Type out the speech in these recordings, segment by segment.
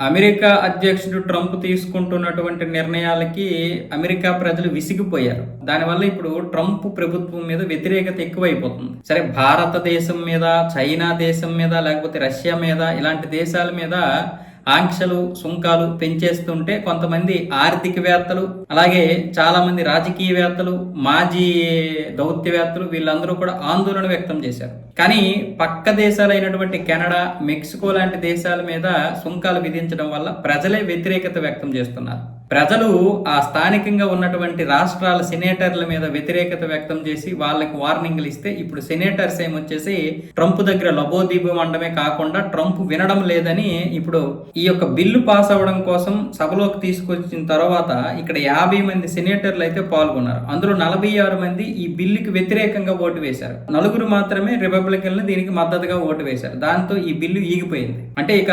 America అధ్యక్షుడు Trump తీసుకుంటున్నటువంటి నిర్ణయాలకి America ప్రజలు విసిగిపోయారు. దానివల్ల ఇప్పుడు ట్రంప్ ప్రభుత్వం మీద వ్యతిరేకత ఎక్కువైపోతుంది. సరే భారతదేశం మీద చైనా దేశం మీద లేకపోతే రష్యా మీద ఇలాంటి దేశాల మీద ఆంక్షలు సుంకాలు పెంచేస్తుంటే కొంతమంది ఆర్థికవేత్తలు అలాగే చాలామంది రాజకీయవేత్తలు మాజీ దౌత్యవేత్తలు వీళ్ళందరూ కూడా ఆందోళన వ్యక్తం చేశారు. కానీ పక్క దేశాలైనటువంటి కెనడా మెక్సికో లాంటి దేశాల మీద సుంకాలు విధించడం వల్ల ప్రజలే వ్యతిరేకత వ్యక్తం చేస్తున్నారు. ప్రజలు ఆ స్థానికంగా ఉన్నటువంటి రాష్ట్రాల సెనేటర్ల మీద వ్యతిరేకత వ్యక్తం చేసి వాళ్ళకి వార్నింగ్లు ఇస్తే ఇప్పుడు సెనేటర్స్ ఏమొచ్చేసి ట్రంప్ దగ్గర లబోదీపం అనడమే కాకుండా ట్రంప్ వినడం లేదని ఇప్పుడు ఈ యొక్క బిల్లు పాస్ అవ్వడం కోసం సభలోకి తీసుకొచ్చిన తర్వాత ఇక్కడ యాభై మంది సెనేటర్లు అయితే పాల్గొన్నారు. అందులో నలభై ఆరు మంది ఈ బిల్లుకి వ్యతిరేకంగా ఓటు వేశారు. నలుగురు మాత్రమే రిపబ్లికన్లు దీనికి మద్దతుగా ఓటు వేశారు. దాంతో ఈ బిల్లు ఈగిపోయింది. అంటే ఇక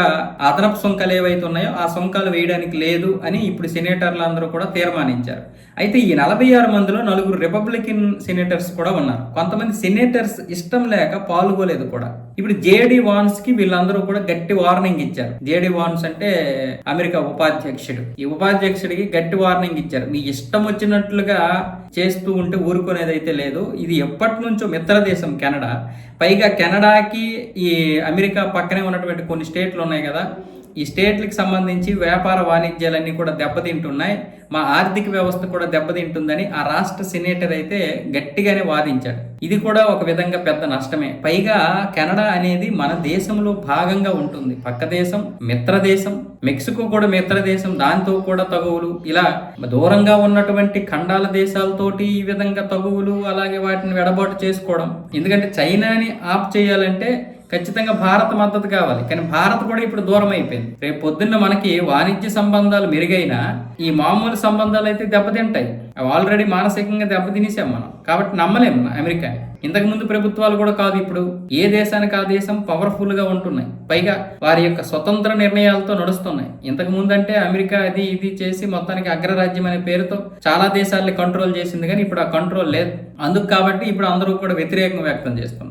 అదనపు సుంకాలు ఏవైతే ఉన్నాయో ఆ సుంకాలు వేయడానికి లేదు అని ఇప్పుడు సెనేటర్లు అందరూ కూడా తీర్మానించారు. అయితే ఈ నలభై ఆరు మందిలో నలుగురు రిపబ్లికన్ సెనేటర్స్ కూడా ఉన్నారు. కొంతమంది సెనేటర్స్ ఇష్టం లేక పాల్గొలేదు కూడా. ఇప్పుడు జేడి వాన్స్కి వీళ్ళందరూ కూడా గట్టి వార్నింగ్ ఇచ్చారు. జేడి వాన్స్ అంటే అమెరికా ఉపాధ్యక్షుడు. ఈ ఉపాధ్యక్షుడికి గట్టి వార్నింగ్ ఇచ్చారు. మీ ఇష్టం వచ్చినట్లుగా చేస్తూ ఉంటే ఊరుకునేది అయితే లేదు. ఇది ఎప్పటి నుంచో మిత్ర దేశం కెనడా. పైగా కెనడాకి ఈ అమెరికా పక్కనే ఉన్నటువంటి కొన్ని స్టేట్లు ఉన్నాయి కదా. ఈ స్టేట్లకు సంబంధించి వ్యాపార వాణిజ్యాలన్నీ కూడా దెబ్బతింటున్నాయి. మా ఆర్థిక వ్యవస్థ కూడా దెబ్బతింటుందని ఆ రాష్ట్ర సెనేటర్ అయితే గట్టిగానే వాదించాడు. ఇది కూడా ఒక విధంగా పెద్ద నష్టమే. పైగా కెనడా అనేది మన దేశంలో భాగంగా ఉంటుంది. పక్క దేశం మిత్ర దేశం మెక్సికో కూడా మిత్ర దేశం దాంతో కూడా తగువులు. ఇలా దూరంగా ఉన్నటువంటి ఖండాల దేశాలతోటి ఈ విధంగా తగువులు అలాగే వాటిని వెడబాటు చేసుకోవడం. ఎందుకంటే చైనాని ఆప్ చేయాలంటే ఖచ్చితంగా భారత్ మద్దతు కావాలి. కానీ భారత్ కూడా ఇప్పుడు దూరం అయిపోయింది. రేపు పొద్దున్న మనకి వాణిజ్య సంబంధాలు మెరుగైనా ఈ మామూలు సంబంధాలు అయితే దెబ్బతింటాయి. అవి ఆల్రెడీ మానసికంగా దెబ్బతినేసాం మనం. కాబట్టి నమ్మలేము అమెరికా. ఇంతకు ముందు ప్రభుత్వాలు కూడా కాదు ఇప్పుడు. ఏ దేశానికి ఆ దేశం పవర్ఫుల్గా ఉంటున్నాయి. పైగా వారి యొక్క స్వతంత్ర నిర్ణయాలతో నడుస్తున్నాయి. ఇంతకు ముందు అంటే అమెరికా అది ఇది చేసి మొత్తానికి అగ్రరాజ్యం అనే పేరుతో చాలా దేశాలని కంట్రోల్ చేసింది. కానీ ఇప్పుడు ఆ కంట్రోల్ లేదు. అందుకు కాబట్టి ఇప్పుడు అందరూ కూడా వ్యతిరేకం వ్యక్తం చేస్తున్నారు.